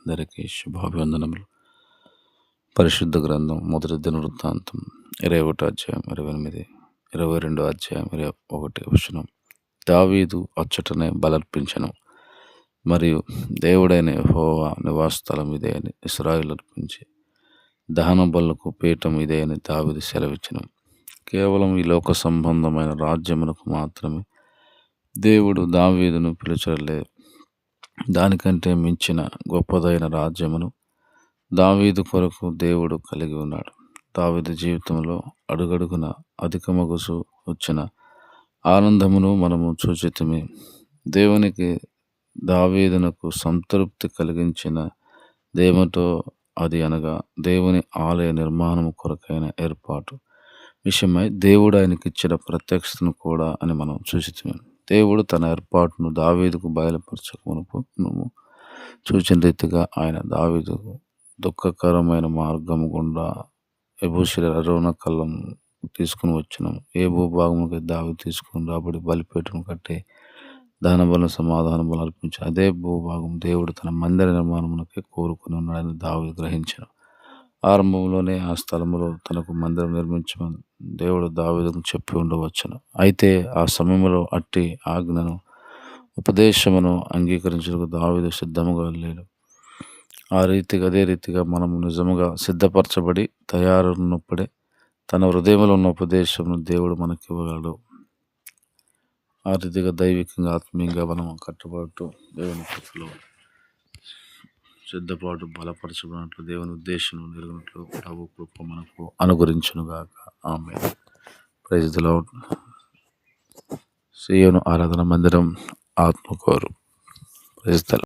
అందరికీ శుభాభివందనములు. పరిశుద్ధ గ్రంథం మొదటి దినవృత్తాంతం ఇరవై ఒకటి అధ్యాయం ఇరవై ఎనిమిది ఇరవై రెండు అధ్యాయం ఇరవై ఒకటి వచనం. దావీదు అచ్చటనే బలర్పించను. మరియు దేవుడైన హోవా నివాస స్థలం ఇదే అని ఇస్రాయిల్ అర్పించి దహన బలకు పీఠం ఇదే అని దావీదు సెలవిచ్చను. కేవలం ఈ లోక సంబంధమైన రాజ్యమునకు మాత్రమే దేవుడు దావీదును పిలుచలే దానికంటే మించిన గొప్పదైన రాజ్యమును దావీదు కొరకు దేవుడు కలిగి ఉన్నాడు. దావీదు జీవితంలో అడుగడుగున అధికమగుసు వచ్చిన ఆనందమును మనము చూచితమే. దేవునికి దావీదునకు సంతృప్తి కలిగించిన దేవతో అది అనగా దేవుని ఆలయ నిర్మాణము కొరకైన ఏర్పాటు. విషయమై దేవుడు ఆయనకిచ్చిన ప్రత్యక్షతను కూడా అని మనం చూసితమే దేవుడు తన ఏర్పాటును దావీదుకు బయలుపరచకమునుపు నువ్వు చూచిన రీతిగా ఆయన దావీదుకు దుఃఖకరమైన మార్గము గుండా ఎబూసిల అరోణ కళ్ళం తీసుకుని వచ్చినాము ఏ భూభాగముకి దావి తీసుకుని రాబడి బలిపేటను కట్టి దాన బలం సమాధాన బలం అర్పించి. అదే భూభాగం దేవుడు తన మందిర నిర్మాణమునకే కోరుకుని ఉన్నాడని దావి గ్రహించాను. ఆరంభంలోనే ఆ స్థలంలో తనకు మందిరం నిర్మించమని దేవుడు దావేదకు చెప్పి ఉండవచ్చును. అయితే ఆ సమయంలో అట్టి ఆజ్ఞను ఉపదేశమును అంగీకరించడానికి దావేదు సిద్ధముగా లేడు. ఆ రీతిగా అదే రీతిగా మనము నిజముగా సిద్ధపరచబడి తయారున్నప్పుడే తన హృదయంలో ఉన్న ఉపదేశమును దేవుడు మనకి ఇవ్వగలడు ఆ రీతిగా దైవికంగా ఆత్మీయంగా మనం కట్టుబడుతూ దేవుని కృపలో సిద్ధపాటు బలపరచబడినట్లు దేవుని ఉద్దేశం నెరగినట్లు ప్రభు కృప మనకు అనుగురించునుగాక ఆమె ప్రజలో సియోను ఆరాధన మందిరం ఆత్మకోరు. ప్రజల